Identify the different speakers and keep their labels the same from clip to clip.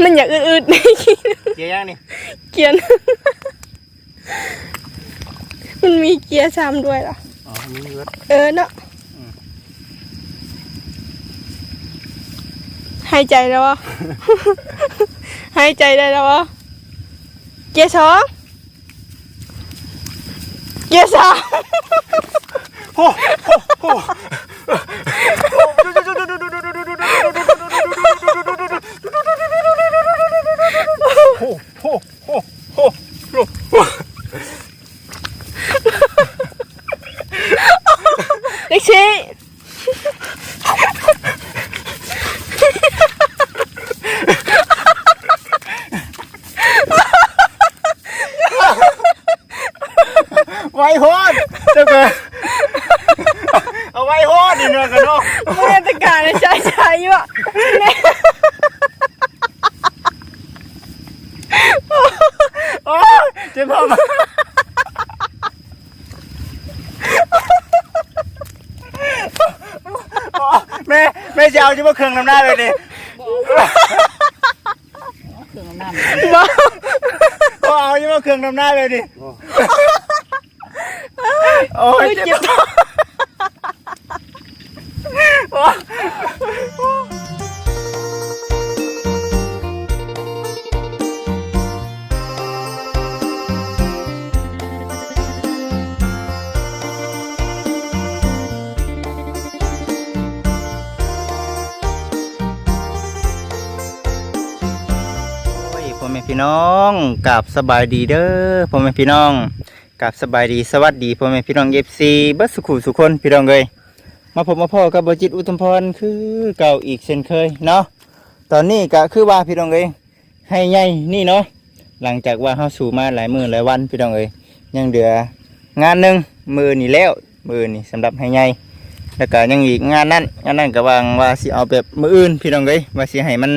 Speaker 1: มันอยากอืดๆในขี้
Speaker 2: เกียร์ยังนี่
Speaker 1: เกียร์มันมีเกียร์ซ้ำด้วยเหรอ
Speaker 2: อ๋อมีรถ
Speaker 1: เออเนาะหายใจแล้ววะหายใจได้แล้ววะเกียร์สองเกียร์สาม
Speaker 2: โอ้โหโอ้โห โอ้โหโอ้โห
Speaker 1: เด็กชี้
Speaker 2: ไว้โหดเจ้าเกิดเอาไว้โหดนี่เนื้อกันเนาะ
Speaker 1: เมื่อตะการในชายชายอยู่อะเนี่ย
Speaker 2: โอ้ยเจ็บพ่อมาแม่แม่จะเอาจะมาเค รื่องน้ำหน้าเลยดิ
Speaker 3: เครื่องน้ำ
Speaker 1: บ้า
Speaker 2: ก็เอาจะมาเครื่องน้ำหน้าเลยดิโอ้ย
Speaker 1: เจ็
Speaker 2: เจ็
Speaker 1: บบท้อง
Speaker 2: แม่พี่น้องกับสบายดีเด้อพ่อแม่พี่น้องกับสบายดีสวัสดีพ่อแม่พี่น้องเอฟซีบัสสุขุสุคนพี่น้องเลยมาพบมาพ่อกับบจิตอุตมพรคือเก่าอีกเช่นเคยเนาะตอนนี้ก็คือว่าพี่น้องเลยให้ใหญ่นี่เนาะหลังจากว่าเฮาสู่มาหลายมือหลายวันพี่น้องเลยยังเหลืองานหนึ่งมือนี่แล้วมือนี่สำหรับให้ใหญ่แล้วก็ยังอีกงานนั้นงานนั้นก็วางว่าสิเอาแบบมืออื่นพี่น้องเลยว่าสิให้มัน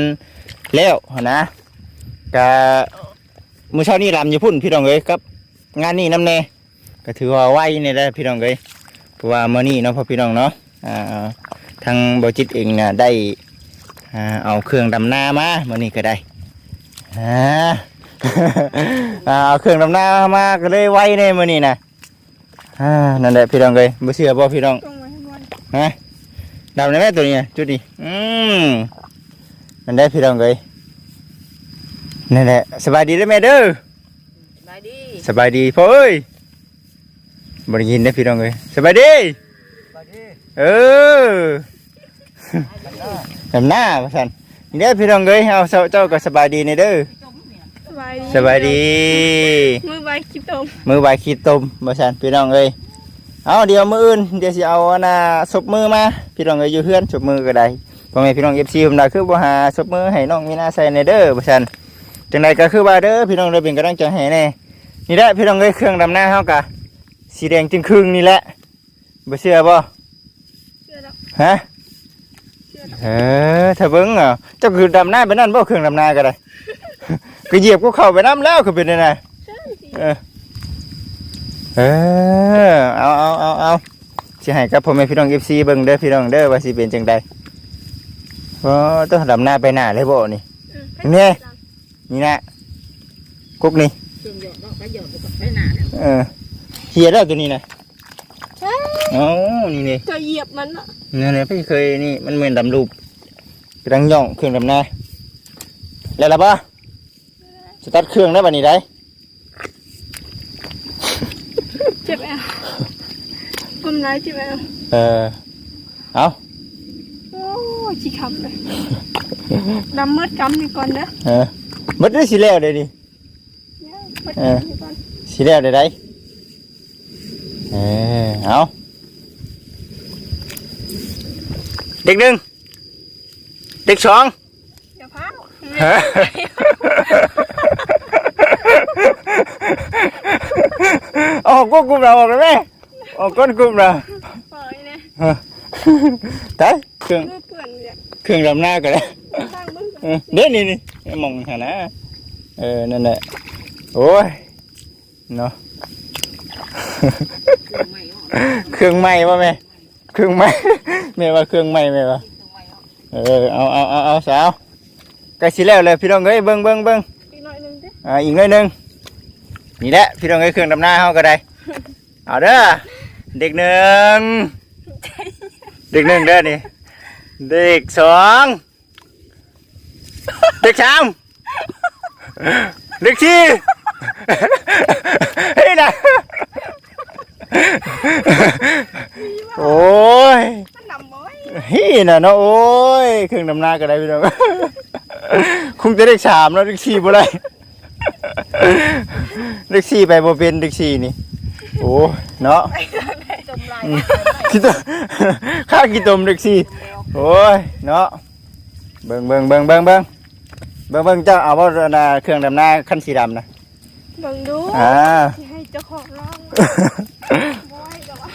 Speaker 2: แล้วนะ กะมื้อเช้านี้ลำอยู่พุ่นพี่น้องเอ้ยครับ งานนี้น้ำแน่ก็ถือว่าไหวนี่แหละพี่น้องเอ้ยเพราะว่ามื้อนี้เนาะพ่อพี่น้องเนาะอ่าทางบจิตเองน่ะได้อ่าเอาเครื่องดำนามามื้อนี้ก็ได้อ่าเอาเครื่องดำนามาก็เลยไหวในมื้อนี้น่ะอ่านั่นแหละพี่น้องเอ้ยบ่เชื่อบ่พี่น้อง
Speaker 1: ตรงไว้ให้บอล
Speaker 2: ฮะดำได้ไหมตัวนี้จุดนี้อืมนั่นได้พี่น้องเลย นั่นแหละสบายดีได้ไหมเด้อ
Speaker 3: สบายดี
Speaker 2: สบายดีพ่อเอ้ยบริยินได้อพี่น้องเลยสบายดี
Speaker 3: สบายดี
Speaker 2: เออดำหน้าพ่อสันนี่ได้อพี่น้องเลยเอาเจ้าเจ้าก็สบายดีในเด้อ
Speaker 1: สบายดี
Speaker 2: สบายดี
Speaker 1: มือใบคิดตม
Speaker 2: มือใบขีดตมพ่อสันพี่น้องเลยเอาเดี๋ยวมืออื่นเดี๋ยวสิเอาอันน่ะศพมือมาพี่น้องเลยอยู่เพื่อนศพมือก็ได้พ่อแม่พี่น้องเอฟซีผมได้คือบ่หาศพมือให้น้องมีหน้าใส่ในเด้อพ่อสัน จังใดก็คือว่าเด้อพี่น้องเลยเป็นกำลังใจให้แน่นี่แหละพี่น้องเลยเครื่องดำหน้าเฮากะสีแดงจึงครึ่งนี่แหละบ่เชื่อบ่
Speaker 1: เชื่อแล้ว
Speaker 2: ฮะ
Speaker 1: เชื่อแล้ว
Speaker 2: เออถ้าเบิ่งอะเจ้าคือดำหน้าไปนั่นบ่เครื่องดำหน้าก็ได้ก็เหยียบก็เข้าไปน้ำแล้วคือเป็นยังไง
Speaker 1: ใช่สิ
Speaker 2: เออเออเอาเอาเอาเอาสิให้กับพ่อแม่พี่น้อง FC เบิ่งเด้อพี่น้องเด้อว่าสิเป็นจังใดอ๋อต้องดำหน้าไปหน้าเลยบ่นี่
Speaker 1: อืม
Speaker 2: เนี่ย นี่นะกุ๊กนี่
Speaker 3: เครื่องหยอดเนาะไปหยอดกับไปหนาเนี่ย
Speaker 2: เออเฮียแล้วตัวนี้นะ
Speaker 1: ใช่
Speaker 2: อ๋อนี่นี่
Speaker 1: จะเหยียบมันอะ
Speaker 2: เนี่ยเนี่ยพี่เคยนี่มันเหมือนดำรูปกำลังย่องเครื่องดำหน้าแล้วล่ะปะสตาร์ทเครื่องได้บัดนี้ได้
Speaker 1: เจ็บแอวก้มไหนเจ็บแอว
Speaker 2: เออเอา
Speaker 1: โอ้ยจีคำเลยดำมืดกำนี่ก่อนเด้อ
Speaker 2: เออหมัดได้สิแล้วเลยดิ
Speaker 1: เนี่ยมืด
Speaker 2: เออ
Speaker 1: กำนี่ก่อน
Speaker 2: สิแล้วได้ได้เออเอาเด็กหนึ่งเด็กสอง
Speaker 1: เดี๋ยวพัก
Speaker 2: ฮะอ อกก็กลุ่มเราออกเลยไหมออกก้นกลุ่มเรา
Speaker 1: ปล่อยเนี่ย
Speaker 2: ตาย เครื่อง
Speaker 1: มือเปื่อนเนี่ย
Speaker 2: เครื่องดำหน้าก็ได้
Speaker 1: ข้างมือ
Speaker 2: เออเด้นี่นี่ไอ้มองหานะเออนั่นแหละโอ้ยเนาะ
Speaker 3: เครื่องใหม่เนาะ
Speaker 2: เครื่องใหม่ป่ะแม่เครื่องใหม่แม่ว่าเครื่องใหม่แม่ว่า
Speaker 3: เครื่องใหม่เนาะ
Speaker 2: เออเอาเอาเอาเอาสาวใกล้สิแล้วเลยพี่น้องเอ้ยเบิ่งเบิ่งเบิ่ง
Speaker 1: อีกหน่อยหนึงดิ
Speaker 2: อ่าอีกหน่อยหนึงนี่แหละพี่น้องเอ้ยเครื่องดำหน้าเฮาก็ได้เอาเด้อเด็กหนึ่งเด็กหนึ่งเด้อนี่เด็กสอง เด็กสามเด็กสี่เฮ้ยนะโอ้ย
Speaker 1: มันนำบ่อย
Speaker 2: เฮ้ยน่ะเนาะโอ้ยเครื่องดำหน้าก็ได้พี่น้องคงจะเด็กสามแล้วเด็กสี่บ่ได้เด็กสี่ไปบ่เป็นเด็กสี่นี่โอ้เนาะ
Speaker 3: จมลาย
Speaker 2: อืมคิดตัวข้ากี่ตมเด็กสี่โอ้ยเนาะเบิ่งเบิ่งเบิ่งเบิ่งเบิ่ง เบิ่งเบิ่งเจ้าเอาว่าน่ะเครื่องดำหน้าคันสีดำนะ
Speaker 1: เบิ่งดู
Speaker 2: อ่า
Speaker 1: สิให้เจ้าของร้องบ่อยแต่ว่า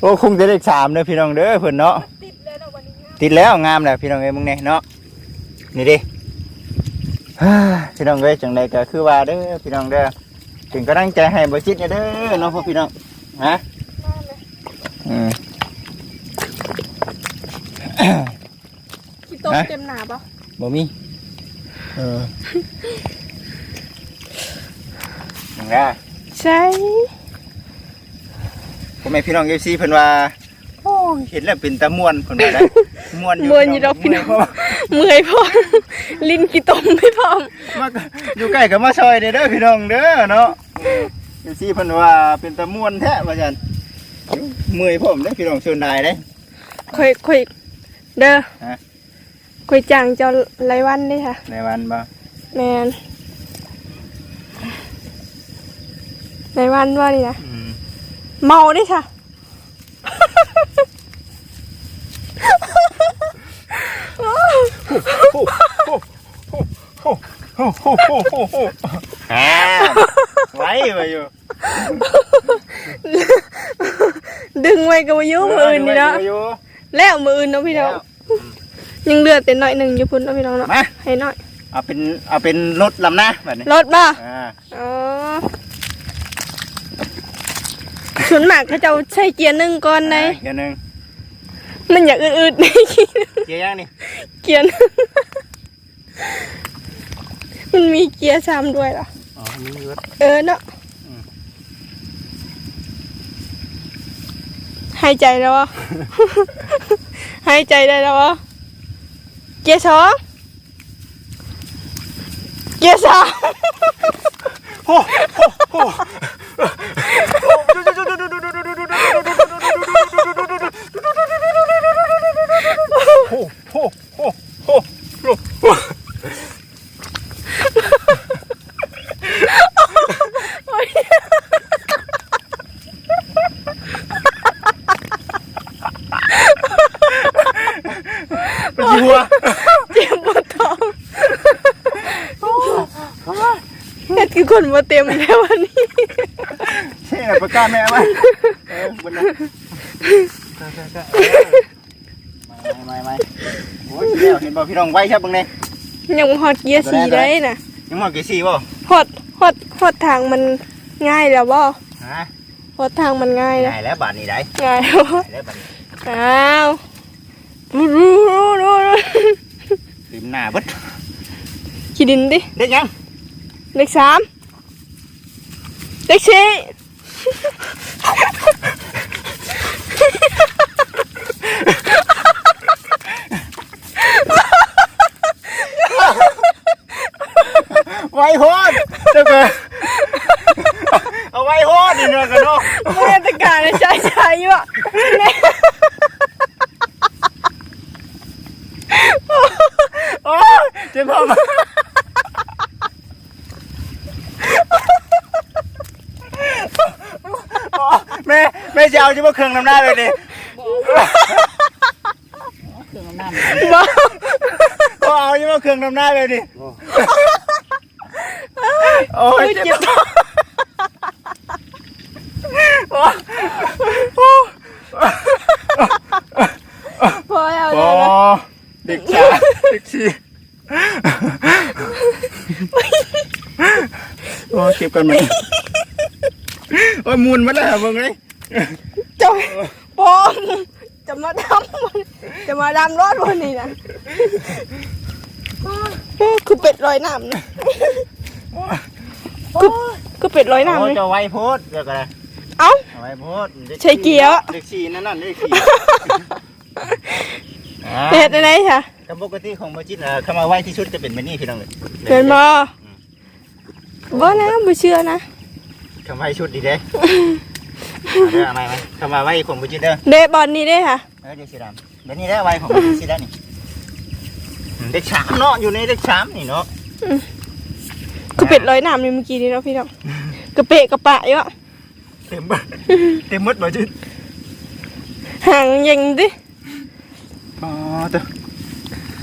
Speaker 2: โอ้คงจะเด็กสามเด้อพี่น้องเด้อเพิ่นเนาะ
Speaker 1: ติดเลยนะวันนี้นะ
Speaker 2: ติดแล้วงามแล้วพี่น้องเอ้ยมึงเนี่ยเนาะนี่ดิฮ่าพี่น้องเอ้ยจังใดก็คือว่าเด้อพี่น้องเด้อถึงกำลังใจให้บ่จิตเนี่ยเด้อเนาะพ่อพี่น้องฮะ
Speaker 1: มาเลย
Speaker 2: อืม
Speaker 1: ขี้ ต้ม
Speaker 2: ฮะ
Speaker 1: เต็มหนาปะ
Speaker 2: บ่มีเออยังไง
Speaker 1: ใช่
Speaker 2: พ่อแม่พี่น้อง FC เพิ่นว่าโอ้ยเห็นแล้วเป็นตะม่วนเพิ่นว่าได้ม่วนอยู่
Speaker 1: มวนอยู่ดอกพี่น้อง
Speaker 2: เมื่ย
Speaker 1: เมื่อยพร้อมลิ้นขี้ต้มไม่พร้อม
Speaker 2: มาอยู่ใกล้กับมาซอยเด้อเด้อพี่น้องเด้อเนาะ FC เพิ่นว่าเป็นตะม่วนแท้ว่าซั่นเมื่อยพร้อมเด้อพี่น้องชวนได้เด้
Speaker 1: ค่อยค่อยเด้อ
Speaker 2: ฮะ
Speaker 1: ค่อยจ้างเจ้ารายวันได้ค่ะ
Speaker 2: ในวันบ่
Speaker 1: แมนรายวันว่านี่นะ
Speaker 2: อืม
Speaker 1: เมาได้ค่ะ
Speaker 2: อ่าไว้ไว้อยู่
Speaker 1: ดึงไว้กับวายุมืออื่นนี่เนาะ
Speaker 2: ไว้อยู่
Speaker 1: แล้วมืออื่นเนาะพี่น้อง ยังเหลือแต่น้อยหนึ่งอยู่พุ่นเนาะพี่น้องเนาะ
Speaker 2: มา
Speaker 1: ให้น้อย
Speaker 2: เอาเป็นเอาเป็นรถลำหน้าแบบนี้
Speaker 1: รถบ่
Speaker 2: อ่า
Speaker 1: อ๋อชุนหมากเขาเจ้าใช้เกียร์หนึ่งก่อนใน
Speaker 2: เกียร์หนึ่ง
Speaker 1: มันอยากอืดๆในขี้
Speaker 2: เกียร์ย่างนี่
Speaker 1: เกียร์หนึ่งมันมีเกียร์สามด้วยเหรอ
Speaker 2: อ๋อมีรถ
Speaker 1: เออเนาะ
Speaker 2: อืม
Speaker 1: หายใจแล้ววะ หายใจได้แล้ววะ เกียร์สองเกียร์สาม
Speaker 2: โอ้โหโอ้โหโอ้โหโอ้โห มันหัว
Speaker 1: เจ็บปวดท้องเฮ็ด คือคนมาเต็มแล้ววันนี้
Speaker 2: ใช่นะประกาศแม่ไหมเออบนนั้นไม่ไม่ไม่โอ้ยเดี๋ยวเห็นบ่พี่น้องไว้ครับบังเนี่ย
Speaker 1: ยังฮอดเกียร์สี่ได้น่ะ
Speaker 2: ยังมองกี่สี่บ่
Speaker 1: ฮอดฮอดฮอดทางมันง่ายแล้วบ่
Speaker 2: ฮะ
Speaker 1: ฮอดทางมันง่ายแล้ว
Speaker 2: ได้แล้วบาทนี้ได้
Speaker 1: ง่ายแล้วบ่
Speaker 2: ได้แล้วบาทนี้
Speaker 1: อ้าวรู้รู้รู้รู้
Speaker 2: ริมหน้าเบิด
Speaker 1: ขี้ดินดิ
Speaker 2: เด็กยัง
Speaker 1: เลขสาม เลขสี่
Speaker 2: ไว้โหดเจ้าเกิดเอาไว้โหดนี่เนื้อกันเนาะ
Speaker 1: เมื่อตะการใช้ใช้อยู่อะเนี่ย
Speaker 2: โอ้ยเจ็บพ่อมาแม่แม่จะ เอาจะมาเครื่องน้ำหน้าเลยดิ
Speaker 3: เครื่องน้ำ
Speaker 1: บ่
Speaker 2: ก็เอาจะมาเครื่องน้ำหน้าเลยดิโอ้ย
Speaker 1: คือ
Speaker 2: เจ็บ
Speaker 1: เจ็บท้องพอแล้ว
Speaker 2: โอ้
Speaker 1: แล้ว
Speaker 2: เด็กชายเด็กชีโอ้เก็บกันไหมโอ้ยมุนมาแล้วมึงเลย
Speaker 1: จอยปอมจะมาดำจะมาดำรอดวันนี้นะเอ้ยคือเป็ดลอยน้ำนะคือคือเป็ดลอยน้ำ
Speaker 2: โอ้
Speaker 1: เลย
Speaker 2: จะไว้โพดเดี๋ยวกันเลย
Speaker 1: เอ้า
Speaker 2: เอาไว้โพด
Speaker 1: ใช้เกียร์
Speaker 2: เลขสี่นั่นนั่นเลขสี่อ่า
Speaker 1: เห็ดอะไรค่ะ
Speaker 2: กับปกติของบจิตเอ่อคำว่าไว้ที่สุดจะเป็นแบบนี้พี่น้องเลย
Speaker 1: เห็นบ่บ่นะบ่เชื่อนะ
Speaker 2: คำว่าชุดดีเด้ เอาเด้อเอาไหมไหมคำว่าไว้ของบจิตเด้อ
Speaker 1: เดบอลนี้ได้ค่ะ
Speaker 2: เออเดี๋ยวสีดำแบบนี้ได้ไว้ของบจิตสีได้นี่อืมเลขสามเนาะอยู่ในเลขสามนี่เนาะ
Speaker 1: คือเป็ดลอยน้ำนี่เมื่อกี้นี่เนาะพี่น้องกระเปะกระปะเยอะ
Speaker 2: เต็มบ้เต็มหมดบจิต
Speaker 1: ห่างยังดิ
Speaker 2: อ๋อตัว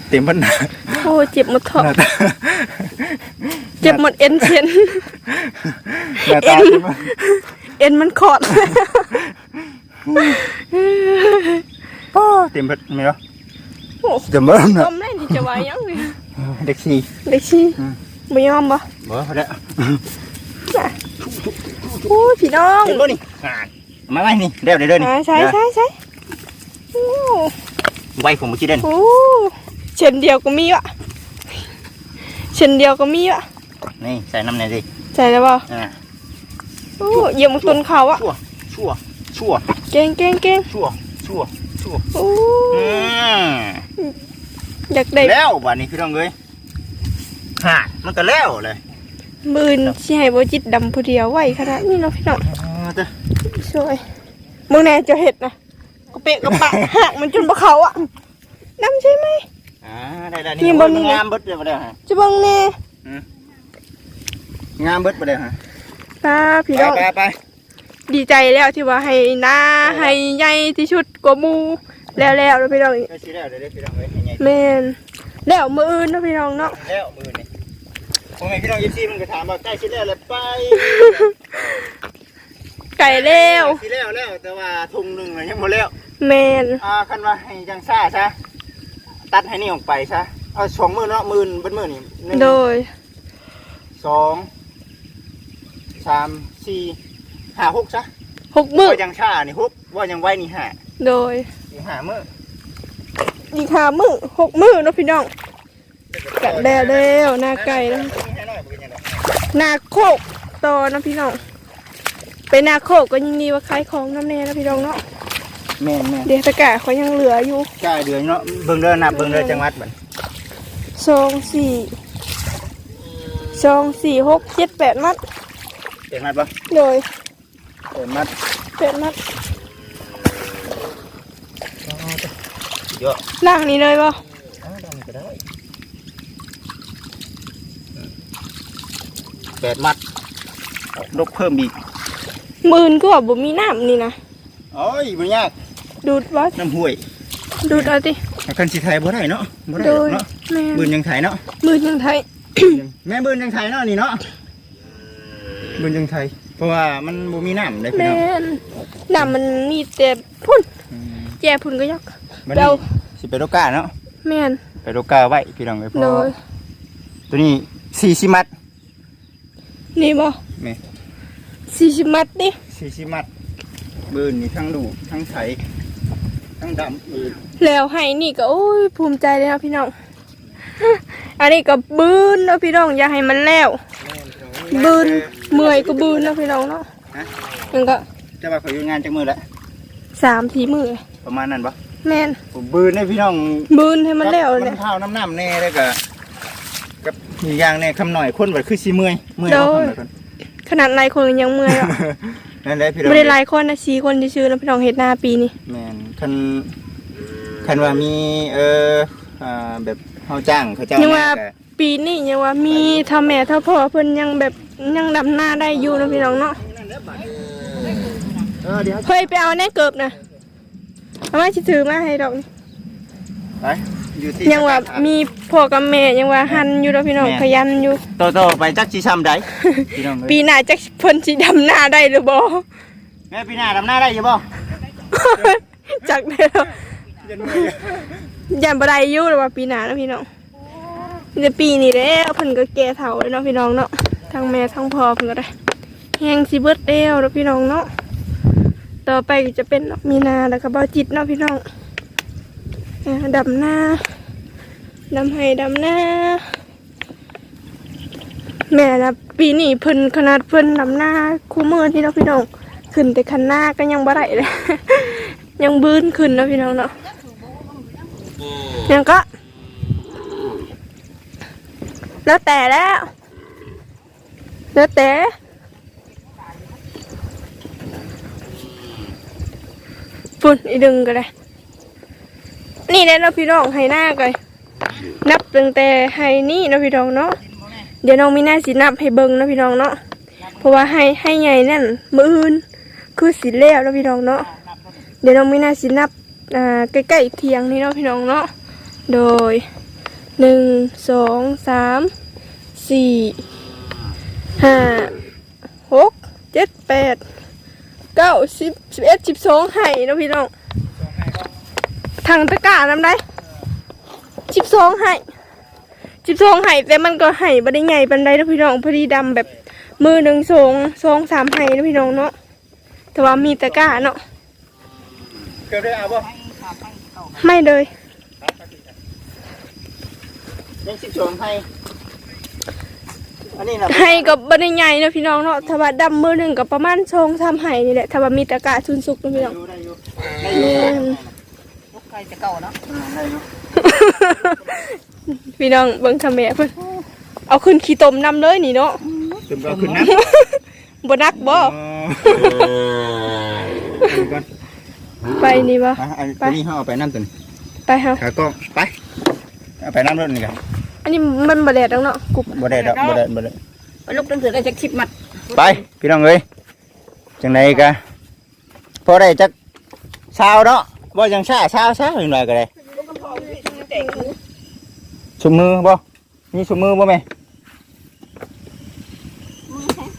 Speaker 2: เต็มบ้านหน้า
Speaker 1: โอ้เจ็บหมดท้อง
Speaker 2: หน้าตา
Speaker 1: เจ็บหมดเอ็นเชียน
Speaker 2: หน้าตาเต็มบ้าน
Speaker 1: เอ็นมันขอด
Speaker 2: ป้อเต็มบ้านไม่เหรอ
Speaker 1: โอ้
Speaker 2: เต็มบ้าน
Speaker 1: ต้
Speaker 2: นะ
Speaker 1: มแม่นี่จะไว้ยังเลย
Speaker 2: เด็กสี่
Speaker 1: เด็กชี้ไม่ยอมบ่
Speaker 2: บ่พอแล้ว
Speaker 1: โอ้ยพี่น้อง
Speaker 2: เห็นบ่นี่อ่าเอามาไว้นี่เดี๋ยวเดี๋ยวเดี๋ยวนี่
Speaker 1: อ่าใช่ใช่ใช่โอ้
Speaker 2: ไว้ผมบ่คิดเด่น
Speaker 1: โหเช่นเดียวก็มีวะเช่นเดียวก็มีวะ
Speaker 2: นี่ใส่น้ำในอยดิ
Speaker 1: ใช่แล้วบ่
Speaker 2: อ่า
Speaker 1: โอ้เยี่ยมตุนเขาอะ
Speaker 2: ชั่วชั่วชั่ว
Speaker 1: เก่งเก่งเก่ง
Speaker 2: ชั่วชั่วชั่ว
Speaker 1: โอ้
Speaker 2: อืม
Speaker 1: อยากได้
Speaker 2: แล้วบัดนี้พี่น้องเอ้ยฮะมันก็แล้วเลย
Speaker 1: มืนสิให้บ่จิตดำผู้เดียวไว้ขนาดนี้เนาะพี่น้อง
Speaker 2: อ๋อเด้อ
Speaker 1: ช่วยมึงแน่จะเห็ดนะกระเปะกระปะหักมันจนบ่เขาอะน้ำใช่ไหม
Speaker 2: อ่าได้ได้
Speaker 1: นี่
Speaker 2: นี่
Speaker 1: บ่
Speaker 2: บ่
Speaker 1: มี
Speaker 2: งามเบิดเลยบ่ได้ฮะ
Speaker 1: จะเบังแน่
Speaker 2: งามเบิดบ่ได้ฮะ
Speaker 1: ตาพี่
Speaker 2: ไป
Speaker 1: น้อง
Speaker 2: ไปไป
Speaker 1: ดีใจแล้วที่ว่าให้หน้าให้ใหญ่ที่สุดกว่าหมูแล้วแล้วเนาะพี่น้อง
Speaker 2: ก็สิแล้วเด้อเด้อพี่น้องเอ้ยยังไง
Speaker 1: แม่นแล้วมืออื่นเนาะพี่น้องเนาะ
Speaker 2: แล้วมื้อนี้ผมให้พี่น้อง24มันก็ถามว่าใกล้สิแล้วแล้วไป
Speaker 1: ไก่แล้ว
Speaker 2: สิแล้วแล้วแต่ว่าทุ่งหนึงน่ะยังบ่แล้ว
Speaker 1: แม่น
Speaker 2: อ่าคันว่าให้จังซ่าซะตัดให้นี่ออกไปซะเอาสองมื้อเนาะมื้อเบิดมื้อนี่หนึ่ง
Speaker 1: โดย
Speaker 2: สอง สามสี่ห้าหกซะ
Speaker 1: หกมือ
Speaker 2: ว่ายังช้านี่หกว่ายังไวนี่ห้า
Speaker 1: โดย
Speaker 2: นี่ห้ามื้อ
Speaker 1: อีกห้ามือหกมือเนาะพี่น้องกะแล้วแล้วหน้าไก่นะ
Speaker 2: ให้น้อยบ่เป็นหยังดอก
Speaker 1: นาโคกต่อนะพี่น้องไปนาโคกก็ยังดีว่าขายของน้ำแน่นะพี่น้องเนาะ
Speaker 2: แม่นแม่น
Speaker 1: เดี๋ยวตะกร้าเขายังเหลืออยู่
Speaker 2: ใช่เดือนเนาะเบิ่งเด้อนับเบิ่งเด้อจังหวัดบัด
Speaker 1: สองสี่สองสี่หกเจ็ดแปดมัด
Speaker 2: เต็มมัดบ่
Speaker 1: โดย
Speaker 2: เต็มมัด
Speaker 1: แปดมัด
Speaker 2: เยอะ
Speaker 1: ล่างนี้เลยป่ะ
Speaker 2: อ้าวได้ก็ได้แปดมัดลกเพิ่มอีก
Speaker 1: หมื่นก็ว่าบ่มีน้ำนี่นะ
Speaker 2: โอ้ยบ่ยาก
Speaker 1: ดูดวัด
Speaker 2: น้ำห้วย
Speaker 1: ดูดเอาดิ
Speaker 2: คันสิไทยบ่ได้เนาะบ่ได้
Speaker 1: โด
Speaker 2: หรอก
Speaker 1: ย
Speaker 2: เนาะ
Speaker 1: แม่
Speaker 2: บืนยังไทยเนาะ
Speaker 1: หมื่นยังไทย
Speaker 2: แม่บืนยังไทยเนาะนี่เนาะ บืนยังไทย เพราะว่ามันบ่มีน้ำเลยพี่
Speaker 1: แม่
Speaker 2: น้อง
Speaker 1: นน้ำมันมีแต่พุ่น
Speaker 2: อืม
Speaker 1: แย่พุ่นก็ยัก
Speaker 2: บัด
Speaker 1: เดา
Speaker 2: นี้สิไปโลกาเนาะ
Speaker 1: แม่น
Speaker 2: ไปโลกาไว้พี่น้องเอ้ยเพราะ
Speaker 1: โดย
Speaker 2: ตัวนี้40มัด
Speaker 1: นี่บ่
Speaker 2: แม่
Speaker 1: สี่สิบมัดดิ
Speaker 2: 40มัดบืนนี่ทั้งดูทั้งไถทั้งดำบืน
Speaker 1: แล้วให้นี่ก็โอ้ยภูมิใจเลยครับพี่น้อง อันนี้ก็บืนเนาะพี่น้องอย่าให้มันแล้ว บืน เมื่อยก็บืนเนาะพี่น้องเนาะมันก็
Speaker 2: จะว่าเขาอยู่งานจักมือละ
Speaker 1: สามสี่มือ
Speaker 2: ประมาณนั้นปะ
Speaker 1: แม่น
Speaker 2: ผมบืนให้พี่น้อง
Speaker 1: บืนให้มันแล้ว
Speaker 2: กับ
Speaker 1: เลย
Speaker 2: น้ำเท้าน้ำน้ำแน่แล้วก็กับอีกอย่างแน่คำหน่อยคนแบบคือสีเมื่อยเมื่อย
Speaker 1: โด
Speaker 2: บ่
Speaker 1: ย
Speaker 2: คำหน่อยคน
Speaker 1: ขนาดหลายคนยังเมื่อยอะ
Speaker 2: นั่นแหละพี่น้อง
Speaker 1: ไม่ได้หลายคนนะสี่คนจะชื่อๆนะพี่น้องเฮ็ดหน้าปีนี้
Speaker 2: แมนคันคันว่ามีเอออ่าแบบเฮาจ้างเขาจ้าง
Speaker 1: ยังว่า
Speaker 2: มาก็
Speaker 1: ปีนี้ยังว่ามีเท่าแม่เท่าพ่อเพิ่นยังแบบยังดำหน้าได้อยู่นะพี่น้องเนาะ
Speaker 2: เออเดี๋ยว
Speaker 1: เฮ้ยไปเอาแน่เกิบนะเอามาสิถือมาให้ดอกนี่
Speaker 2: ไปอยู่ที่
Speaker 1: ยังว่ามีพ่อกับแม่ยังว่าหันอยู่แล้วพี่น้องขยันอยู่
Speaker 2: โตโตๆไปจักสิซ้ำใดพี่น้องเอ้ย
Speaker 1: ปีหน้าจะเพิ่นสิดำหน้าได้หรือบ่
Speaker 2: แม่ปีหน้าดำหน้าได้อยู่บ่
Speaker 1: จักได้แล้วยันบ่ได้อยู่หรือว่าปีหน้านะพี่น้อง เดี๋ยวปีนี้แล้วเพิ่นก็แก่เฒ่าแล้วเนาะพี่น้องเนาะทั้งแม่ทั้งพ่อเพิ่นก็ได้แฮงสิเบิดแล้วเนาะพี่น้องเนาะตต่อไปก็จะเป็นมีนาแล้วก็เบาจิตเนาะพี่น้องเอ่อดำหน้าดำให้ดำหน้า แม่นะปีนี้เพิ่นขนาดเพิ่นดำหน้าคู่มือที่เนาะพี่น้องขึ้นแต่คันหน้าก็ยังบ่ได้เลยยังบื้นขึ้นเนาะพี่น้องเนาะยังก็ แล้วแต่แล้ว แล้วแต่ฝุ่นอีดึงก็ได้ นี่แหละเนาพี่น้องให้หน้าก่อนนับตั้งแต่ให้นี่เนาะพี่น้องเนาะ เดี๋ยวน้องมีหน้าสินับให้เบิ่งเนาะพี่น้องเนาะ เพราะว่าให้ให้ใหญ่นั่นมืออื่นคือสิแล้วเนาะพี่น้องเนาะ เดี๋ยวน้องมีหน้าสินับอ่าใกล้ๆเทียงนี่เนาะพี่น้องเนาะ โดย หนึ่งสองสามสี่ห้าหกเจ็ดแปดเก้าสิบสิบเอ็ดสิบสองไห้เนาะพี่น้องทางตะกร้าน้ำได้สิบสองไห้สิบสองไห้แต่มันก็ไห้บ่ได้ใหญ่ปานใดเนาะพี่น้องพอดีดำแบบมือหนึ่งสองสองสามไห้เนาะพี่น้องเนาะแต่ว่ามีตะกร้าเนาะ
Speaker 2: เกือบได้เอาบ่
Speaker 1: ไม่ เลย
Speaker 2: ยังสิบสองให้อันนี้นะ
Speaker 1: ไห้กับ่ได้ใหญ่เนาะพี่น้องเนาะถ้าว่าดำมือหนึ่งกับประมาณสองสามไห้นี่แหละถ้าว่ามีตะกร้าชุนสุกเนาะพี่น้อง
Speaker 2: ได้อยู่
Speaker 1: แม่น
Speaker 3: ลูกไก่จะเก่าเนาะ
Speaker 2: ได้อยู่
Speaker 1: พี่น้องเบิ่งคำแม่เพิ่นเอาขึ้นขี้ตมนำเลยนี่เนาะ
Speaker 2: ถึงเอาขึ้นนะ
Speaker 1: บ่นักบ่
Speaker 2: อ๋อเอาก่อน
Speaker 1: ไปนี่บ่
Speaker 2: อะอันตัวนี้เขาเอาไปน้ำตัวนี้
Speaker 1: ไปเฮา
Speaker 2: ขากล้องไป เอาไปน้ำรถนี่กัน
Speaker 1: อันนี้มันบ่แดดแล้วเนาะกุบ
Speaker 2: บ่ได้ดอกบ่ได้บ่ได้
Speaker 3: ลูกตั้งแต่ได้จะคิดมัด
Speaker 2: ไปพี่น้องเอ้ยจังไดกะพอได้จักเช้าเนาะบ่จังช้าเช้าเช้าอีกหน่อยก็ได้ชุมมือบ่มีชุมมือบ่แม่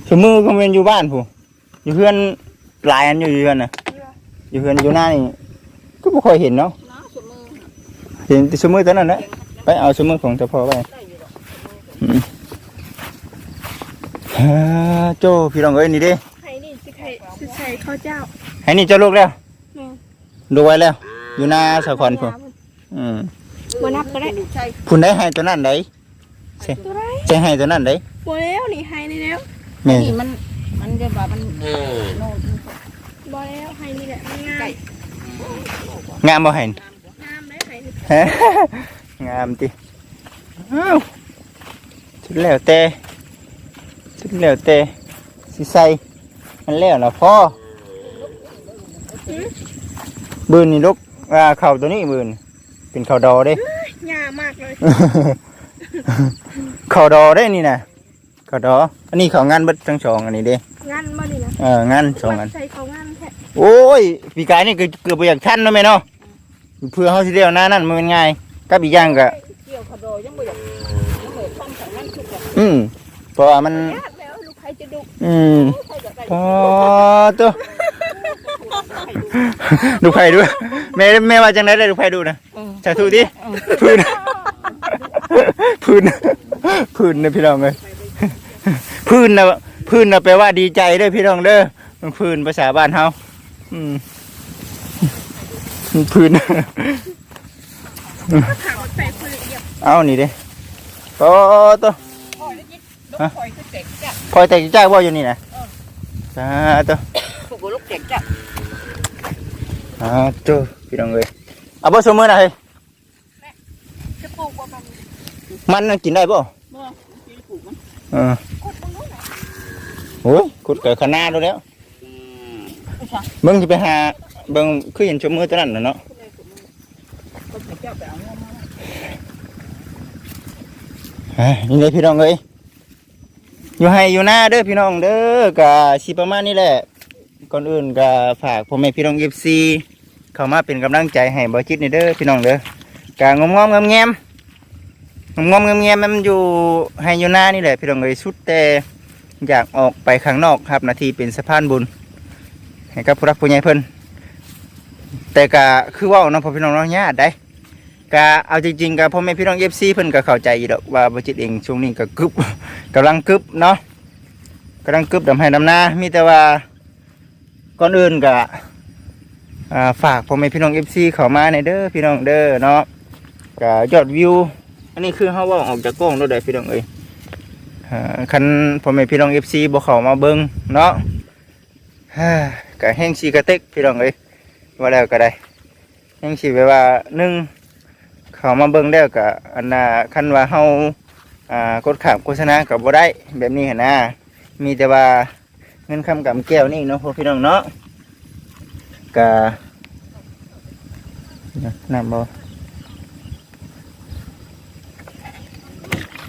Speaker 2: ชุมมือก็แม่นอยู่บ้านผู้อยู่เพื่อนหลายอันอยู่อยู่เพื่อนน่ะอยู่เพื่อนอยู่หน้านี่ก็บ่ค่อยเห็นเนาะ
Speaker 3: น้ำสมือ
Speaker 2: เห็นแต่ชุมมือตัวนั้นแหละ ไปเอาชุมมือของเจ้าพ่อไป
Speaker 3: ได้อยู่หรอก
Speaker 2: ฮ่าโจพี่น้องเอ้ยนี่เด้
Speaker 1: ไห้นี่สิไข่สิใส่ข้าวเจ้า
Speaker 2: ให้นี่เจ้าลูกแล้ว
Speaker 1: แม่
Speaker 2: ดูไว้แล้ว อยู่หน้าสะคอนพุ่นอืม
Speaker 1: บ่นับก็ได้
Speaker 3: ลูกชาย
Speaker 2: พุ่นได้ให้ตัวนั้นได้ใช่
Speaker 1: ตัวไร
Speaker 2: ใช่ให้ตัวนั้นได้
Speaker 1: บ่แล้วนี่ไห้นี่แล้ว
Speaker 2: แม่
Speaker 3: นี่มันมันจะว่ามันโน่น
Speaker 1: บ่แล้วไห้นี่แหละมันงาม
Speaker 3: ไก่
Speaker 2: งามบ่ให้
Speaker 1: งามเลยไห้นี่
Speaker 2: ฮะ งามติอ้าวสุดแล้วแต่สุดแล้วแต่สิใส่มันแล้วนะพ่อบืนนี่ลูกอ่าเข่าตัวนี้บืนเป็นเข่าดอเด้
Speaker 1: หญ้ามากเลย
Speaker 2: เข่าดอได้นี่นะเข่าดออันนี้เขางานเบิดทั้งสองอันนี้เด้
Speaker 1: งานบ่นี่นะ
Speaker 2: เอองานสองอัน
Speaker 1: ใส่เขางานแท้
Speaker 2: โอ้ยปีกายนี่เกือบเกือบไปอยากท่านเนาะแม่เนาะเพื่อเขาสิเดียวหน้านั่นมันเป็นไง กับอีกอย่างก็
Speaker 3: เกี่ยวขดอยังไม่อยากยังไม่ต้องสั่งนั่นชุกเลย
Speaker 2: อืมเพราะว่ามัน
Speaker 1: ยากแล้วลูกใครจะดุ
Speaker 2: อืม
Speaker 3: ใครจะได้
Speaker 2: พอตัวดูไผ่ด้วยแม่แม่ว่าจังไดได้ดูไผ่ดูนะจะถูดิพื้นพื้นพื้นนะพี่น้องเลยพื้นนะพื้นนะแปลว่าดีใจเด้อพี่น้องเด้อมันพื้นภาษาบ้านเฮาอืมพื้น
Speaker 1: เอียบ
Speaker 2: เอานี่เด้โอ้ตัว
Speaker 3: คอยได้ยินลูกคอยก็เจ็กจับ
Speaker 2: พลอยแต่จ้าว่าอยู่นี่นะสาตัว
Speaker 3: พวกลูกเจ็กจับ
Speaker 2: อ่าตัวพี่น้องเลยเอาบ่สมมือนะเฮ้ย
Speaker 3: จะปลูกว่ามัน
Speaker 2: มันน่ะกินได้ป่ะ
Speaker 3: เมื่อปีปลูกมัน
Speaker 2: เออ
Speaker 3: กดตรงนู้นน่ะ
Speaker 2: โอ้ยขุดเกิดขนาดแล้ว
Speaker 3: ไม่ใช่
Speaker 2: เบิ่งสิไปหาเบิ่งคือเห็นชมมือตัวนั้นน่ะเนาะ
Speaker 3: นี่
Speaker 2: เลยพี่น้องเอ้ยอยู่ให้อยู่หน้าเด้อพี่น้องเด้อกะสิประมาณนี้แหละ ก่อนอื่นก็ฝากพ่อแม่พี่น้อง FC เข้ามาเป็นกำลังใจให้บ่จิตนี่เด้อพี่น้องเด้อกะงอมๆแงมๆงอมๆแงมๆมันอยู่ให้อยู่หน้านี่แหละพี่น้องเอ้ยสุดแต่อยากออกไปข้างนอกครับนาทีเป็นสะพานบุญให้กับผู้รักผู้ใหญ่เพิ่นแต่กะคือว่าเนาะพ่อพี่น้องเนาะญาติได้ ก็เอาจริงๆกับพ่อแม่พี่น้องเอฟซีเพิ่นก็เข้าใจอยู่ดอกว่าบจิตเองช่วงนี้ก็กึบกำลังกึบเนาะกำลังกึบดำให้ดำนามีแต่ว่าก่อนอื่นก็อ่าฝากพ่อแม่พี่น้อง FC เข้ามาในเด้อพี่น้องเด้อเนาะก็ยอดวิว อันนี้คือเฮาเว้าออกจากกล้องแล้วได้พี่น้องเอ้ยอ่าคันพ่อแม่พี่น้อง FC บ่เข้ามาเบิ่งเนาะก็แห้งชีกระเต็กพี่น้องเอ้ยว่าแล้วก็ได้แห้งชีแบบว่าหนึ่ง เขามาเบิ่งแล้วก็อันน่ะคันว่าเฮาอ่ากดขามโฆษณาก็บ่ได้แบบนี้หั่นนะมีแต่ว่าเงินคำกับแก้วนี่เนาะพวกพี่น้องเนาะก็น้ำบ่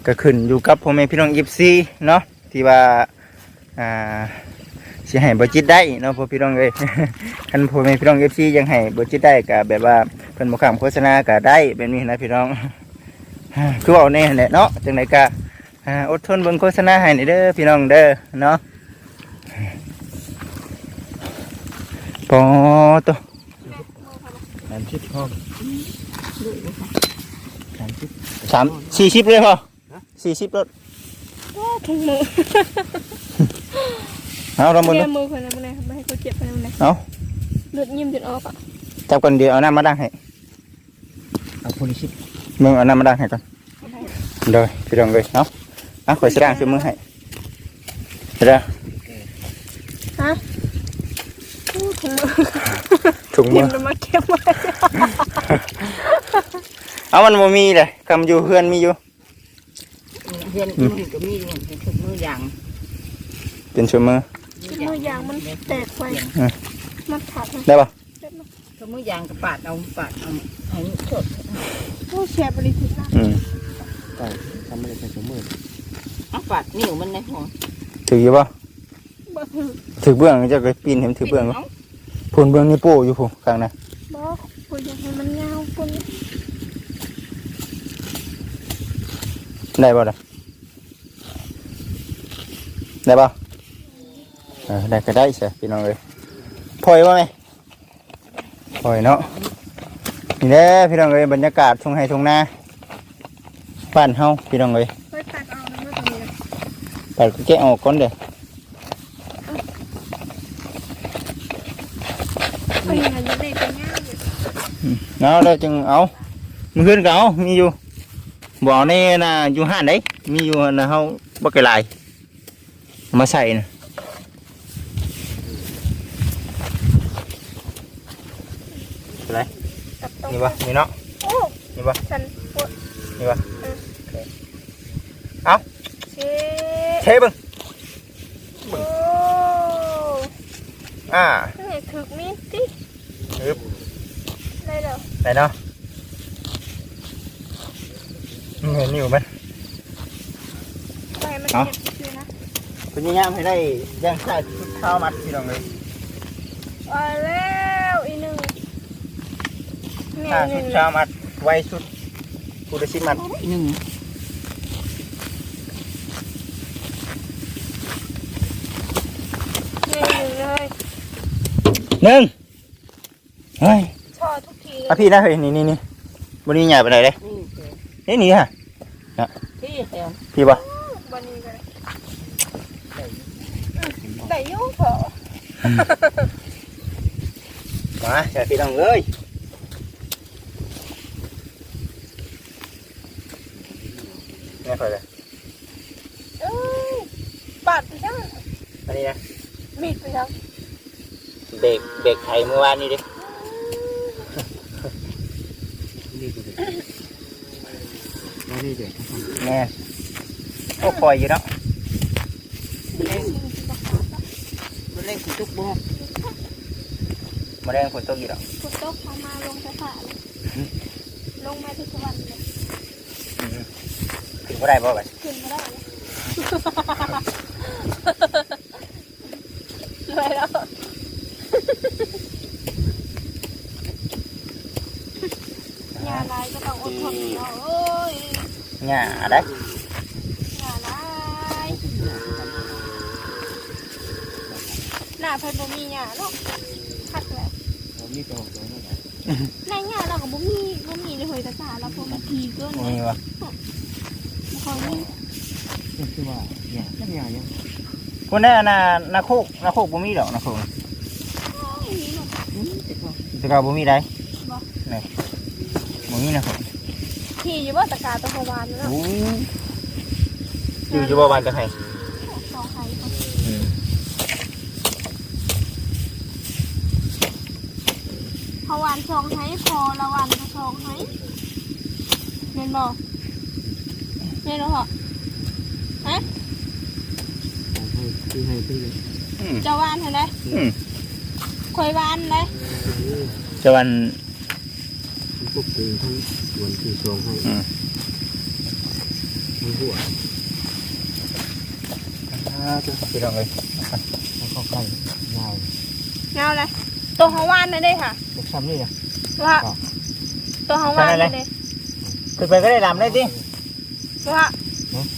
Speaker 2: ก็ขึ้นอยู่กับพ่อแม่พี่น้องยิปซีเนาะที่ว่าอ่าสิให้บ่จิตได้เนาะพ่อพี่น้องเอ้ยคันพ่อแม่พี่น้อง FC ยังให้บ่จิตได้ก็แบบว่า เพิ่นบ่ข้ามโฆษณาก็ได้แบบนี้นะพี่น้องคือเว้าแน่นั่นแหละเนาะจังไดก็อ่าอดทนเบิ่งโฆษณาให้หน่อยเด้อพี่น้องเด้อเนาะปอตัว
Speaker 4: สามสิบห้อง
Speaker 2: สามสี่สิบเลยพอสี่สิบรถ
Speaker 1: โอ้ถุงมือ
Speaker 2: เอาเราหมด
Speaker 1: เลี
Speaker 2: เลย
Speaker 1: ยมือคนนั้นมาเลยไม่ให้เขาเจ็บคนนั้นมาเลย
Speaker 2: เอา
Speaker 1: เลือดยิ้มจนออกอะ
Speaker 2: จับก่อนเดี๋ยวเอาน้ำมาดังให้
Speaker 4: เอาคนละสิบ
Speaker 2: มึงเอาน้ำมาดังให้ก่อนเด้อพี่น้องเลยเอาเอาข่อยสิล้างช่วยมือให้เด้อ
Speaker 1: ฮะโอ้ถุงมือ
Speaker 2: ถุงมื
Speaker 1: ยิ้
Speaker 2: อ
Speaker 1: มจนมาเก็บไว้
Speaker 2: เอามันบ่มีเลยคำอยู่เพื่อนมีอยู่
Speaker 3: เพื่อนอยู่นี่ก็มีอยู่เป็นทุกมืออย่าง
Speaker 2: เป็นชั่วมือ
Speaker 1: ถุงมือยางมันแตกไป
Speaker 2: อืม
Speaker 1: มันขาดนะ
Speaker 2: ได้ปะ
Speaker 3: ทุ กมืออย่างก็ปาดเอาปาดเอาให้มันสด
Speaker 1: โอ้แชร์บริสุทธิ์ละ
Speaker 2: อืม
Speaker 4: ต่ทำไม่ได้ใช้สมือ
Speaker 3: เอาปาดนิ้วมันในหัว
Speaker 2: ถืออยู่ปะ
Speaker 1: บ่ถือ
Speaker 2: ถือเบื้องจะไปปีนเห็นถือเบื้องบ่พูนเบื้องนี่โป้อยู่พูข้างในะ
Speaker 1: บ่กูอยากให้มันยาวคน
Speaker 2: ได้ปะล่ะได้ปะเออได้ก็ได้ใช่พี่น้องเลยพลอยว่าไหม พลอยเนาะนี่แหละพี่น้องเลยบรรยากาศทุ่งไร่ทุ่งนาบ้านเฮาพี่น้องเลย
Speaker 1: เฮ้ยตัดเอานะเมื่อตรงนี้นะ
Speaker 2: ตัดก็แกะออกก่อนเด้อ
Speaker 1: เฮ้ยมันจะได้เป็นง่ายอยู่
Speaker 2: เอาแล้วจึงเอามือขึ้นก็เอามีอยู่บ่อนี่น่ะอยู่ห้านได้มีอยู่นะเฮาบ่ไกลหลายเอามาใส่นะ
Speaker 1: ตัดตรง
Speaker 2: นี่วะนี่เนาะ
Speaker 1: โอ้
Speaker 2: นี่วะ
Speaker 1: ฉันปวด
Speaker 2: นี่วะ
Speaker 1: เช
Speaker 2: เทเบิ่ง
Speaker 1: โอ้
Speaker 2: อ่า
Speaker 1: นี่ถึกมีดติ
Speaker 2: ฮึบ
Speaker 1: ได้แล้ว
Speaker 2: ไหนเนาะเห็นอยู่มัน
Speaker 1: ไปมัน
Speaker 2: เอา
Speaker 1: เจ็บทีนะ
Speaker 2: พยายามให้ได้ย่างชาชุดข้าวมัดพี่น้องเลย
Speaker 1: ไปแล้วอีหนึ่งเนี่ย
Speaker 2: ถ้า
Speaker 1: ห
Speaker 2: ชุ
Speaker 1: นึ่
Speaker 2: ด
Speaker 1: ง
Speaker 2: ข้าวมัดไว้ชุดกูได้สิมัด
Speaker 3: หนึ่ง
Speaker 1: เนี่ยหนึ่งเลย
Speaker 2: หนึ่งเฮ้ย
Speaker 1: ชอทุกทีเล
Speaker 2: อะ
Speaker 1: ย
Speaker 2: พี่นะเฮ้ยนี่นี่นี่บนนี้ใหญ่ไปไหนเลย
Speaker 3: นี่
Speaker 2: นี่นี่ฮะ
Speaker 3: ที่แถว
Speaker 2: พี่ปะ
Speaker 1: วันนี้เลยได้อยุ่งเถอะ
Speaker 2: มาอย่าพี่น้องเลย นี่ค่อยเลย
Speaker 1: เอ้ยบาดไปยัง
Speaker 2: อันนี้นะ
Speaker 1: มีดไปยัง
Speaker 2: เบรกเบรกไทยเมื่อวานนี้ดิ
Speaker 4: นี่ก็ได้แล้วนี่เด็ก
Speaker 2: แน่โอ้ปล่อยอยู่เนาะ
Speaker 3: มันเล่นมันเล่นทุกบ่
Speaker 2: มาแรงฝนตกอยู่ดอก
Speaker 1: ฝนตกเขามาลงสะพานเลยลงมาทุกวันเลย
Speaker 2: ถึง บ่ได้บ่ไป
Speaker 1: ขึ้นไม่ได้เลยเลยแล้วยาลายก็ต้องอดทนเนาะโอ้ย
Speaker 2: หญ้าได้
Speaker 1: ยาลายหน้าเพิ่นบ่มีหญ้าเนาะคักแล้ว
Speaker 4: ผมมีตัวตัวนี่
Speaker 1: ในหญ้าเราก็บ่มีบ่มีในหอยกระสาเราเพราะมันทีเกิน
Speaker 2: มีวะ
Speaker 1: บ่ คือ
Speaker 4: ว่าเนี่ยจักอย่างยัง
Speaker 2: คนนั้นน่ะนาโคกนาโคกบ่มีดอกนาโคก
Speaker 1: โอ้ยมีหรอก
Speaker 3: อืมติดบ่
Speaker 4: บ
Speaker 2: สกาบ่มีได้นี่บ่มีนะครับ
Speaker 1: ขี่อยู่ว่าตะกาตะพวานนะ
Speaker 2: โอ้อยู่อยู่บ่บ้านจะให้
Speaker 1: สองไห้ค่ะ
Speaker 2: อืม
Speaker 1: พวานสองไห้พอละวันก็สองไห้เมนบ่เม่ นบ่เหรอ
Speaker 4: ให้ที่ให้ที่เลย
Speaker 2: อืม
Speaker 1: เจ้าวานเห็นไหม
Speaker 2: อืม
Speaker 1: คอยวานเลย
Speaker 2: จะวัน
Speaker 4: ทั้งพวกเองทั้งส่วนที่ทรงให้
Speaker 2: อืม
Speaker 4: ทั้งหัว
Speaker 2: พี่น้องเลย
Speaker 4: แล้วก็ไข่ยาว
Speaker 1: เงาเลยตัวของวานเลยเด้ค่ะ
Speaker 4: ลูกซ้ำนี่นะ
Speaker 1: ว่าตัวของวานเลยเด้
Speaker 2: ขึ้นไปก็ได้ลำได้สิ
Speaker 1: ว่า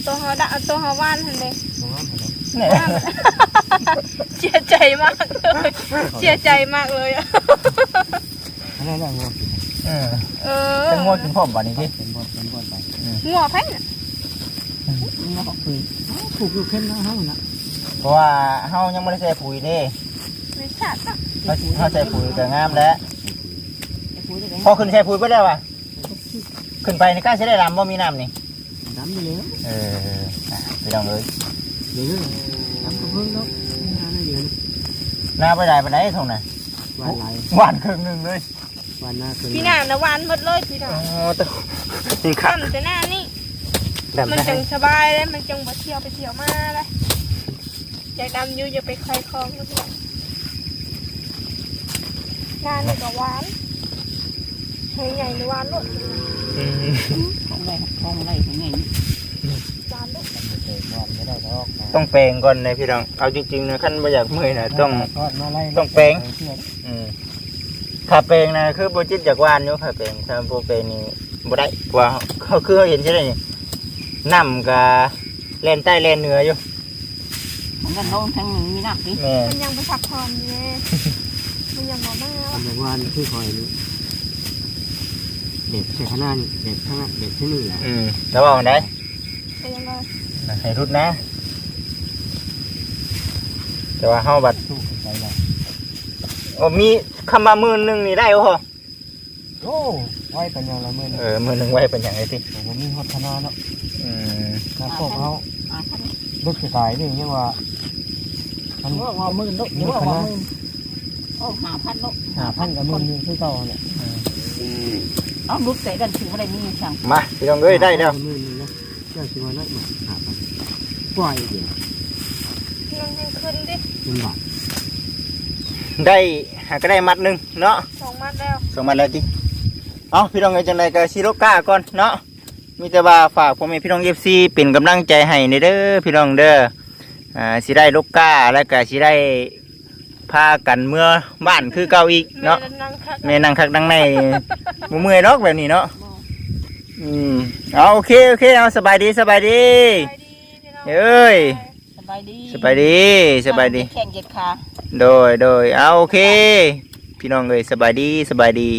Speaker 1: ตัวของดะตัวของวานเห็นเด้
Speaker 4: น้องครับ
Speaker 2: เนี่ย
Speaker 1: เสียใจมากเลยเสียใจมากเลยอะ
Speaker 4: อันนั้นแหละงัวกิน
Speaker 2: เออ
Speaker 1: เออ
Speaker 2: จะงัวกินพร้อมบ่นี่พี่
Speaker 4: เป็นบอลเป็นบอลไป
Speaker 1: งัวแพ้น่ะ
Speaker 4: งัวเขาคุยถูกอยู่เข้มนะเฮานะ
Speaker 2: เพราะว่าเฮายังไม่ได้ใส่ปุ๋ยเด้
Speaker 1: ไม่ชาติอะ
Speaker 2: เฮาเฮาใส่ปุ๋ยก็งามแล้วพอขึ้นใส่ปุ๋ยไปแล้วว่ะขึ้นไปนี่กล้าสิได้ลำบ่มีน้ำนี่
Speaker 4: ดำไปเลย
Speaker 2: เอออะพี่น้องเลย
Speaker 4: เดี๋ยวนี้ดำกับเพิ่งแล้วงานเดียว
Speaker 2: หน้าไปได้ไปไหนทงน่ะ
Speaker 4: วานไหล
Speaker 2: หวานครึ่งหนึงเลย
Speaker 4: วานหน้าเกิน
Speaker 1: พี่นางนะวานหมดเลยพี่นา
Speaker 2: อ๋
Speaker 1: ง
Speaker 2: อตะนี่ครับ
Speaker 1: ทำแต่หน้านี่
Speaker 2: แบบ
Speaker 1: มัน
Speaker 2: ไหน
Speaker 1: จังสบายเลยมันจังบ่เที่ยวไปเที่ยวมาเลยอยากดำอยู่อย่าไปคลายคลองนะพี่น้องงานนี่ก็หวานใหญ่ใหญ่ในหวานลูก
Speaker 2: อืม
Speaker 3: ของไรของไรของไง
Speaker 1: หวานลูก
Speaker 4: ไม่ได้ดอกนะ
Speaker 2: ต้องแปลงก่อนนะพี่น้อง เอาจริงๆนะขั้นบ่อยากเมื่อยนะต้อง
Speaker 4: ทอดมาไล่
Speaker 2: ต้องแปลงอืมถ้าแปลงนะคือโบจิตจากหวานอยู่ถ้าแปลงถ้าโบแปลงนี่บ่ได้เพราะว่าเขาคือเขาเห็นใช่ไหมนี่น้ำกับแลนใต้แลนเหนืออยู่
Speaker 3: ของกันน้องทั้งหนึ่งมีหนักดิ
Speaker 2: แม่
Speaker 1: มันยังไปพักผ่อนอยู่เลยมันยังบ่มา
Speaker 4: ทำแบบวานคือคอยนี่ เด็ดใส่ข้างหน้านี่เด็ดข้างหน้าเด็ดที่นี่แหละ
Speaker 2: อืมแล้วว่าไง
Speaker 1: แต่ยังไง
Speaker 2: ให้รุดนะ แต่ว่าเฮาบัด
Speaker 4: สู้กันไปเลย
Speaker 2: โอ้มีคำว่าหมื่นหนึงนี่ได้บ่พอ
Speaker 4: โอ้ไว้เป็นยังละเมื่อ
Speaker 2: เออหมื่นหนึงไว้เป็นหยังไงสิ
Speaker 4: ผมมีฮอตนาเนาะ
Speaker 2: อืม
Speaker 4: นะพวกเขา
Speaker 3: อ่าท่าน
Speaker 4: ลูกสายนี่ยังว่ามัน
Speaker 3: ว่าว่ามื่นลูกหรือว่าว่ามื่นโอ้หาพันลูก
Speaker 4: หาพันกับมือนึงคือเก่าเนี่ย
Speaker 3: เอาลูกใส่กันถืออะไรนี่สั่ง
Speaker 2: มาพี่น้องเอ้ยได้แล้ว
Speaker 4: มือนึงนะเจ้าชิวานั่นมาหาพันปล่อยเดี๋ยว
Speaker 1: ยังยังขึ้นดิ
Speaker 4: มันบาด
Speaker 2: ได้หาก็ได้มัดหนึงเนาะ
Speaker 1: สองมัดแล้ว
Speaker 2: ส่งมาแล้วจิเอาพี่น้องเอ้ยจังไดก็สิโลก้าก่อนเนาะมีแต่ว่าฝากพ่อแม่พี่น้อง FC เป็นกำลังใจให้ในเด้อพี่น้องเด้ออ่าสิได้โลก้าแล้วก็สิได้ พากันเมื่อบ้านคือเก่าอีกเนาะ
Speaker 1: แม่นั่งคัก
Speaker 2: แม่นั่งคักนั่งในบ่เมื่อยดอกแบบนี้เนาะอืมเอาโอเคโอเคเอาสบายดีสบายดี
Speaker 1: ไปดีพี่น้อง
Speaker 2: เอ้ย
Speaker 3: สบายดี
Speaker 2: สบายดีสบายดี
Speaker 3: แข่งเจ็ดขา
Speaker 2: โดยโดยเอาโอเค พี่น้องเอ้ยสบายดีสบายดี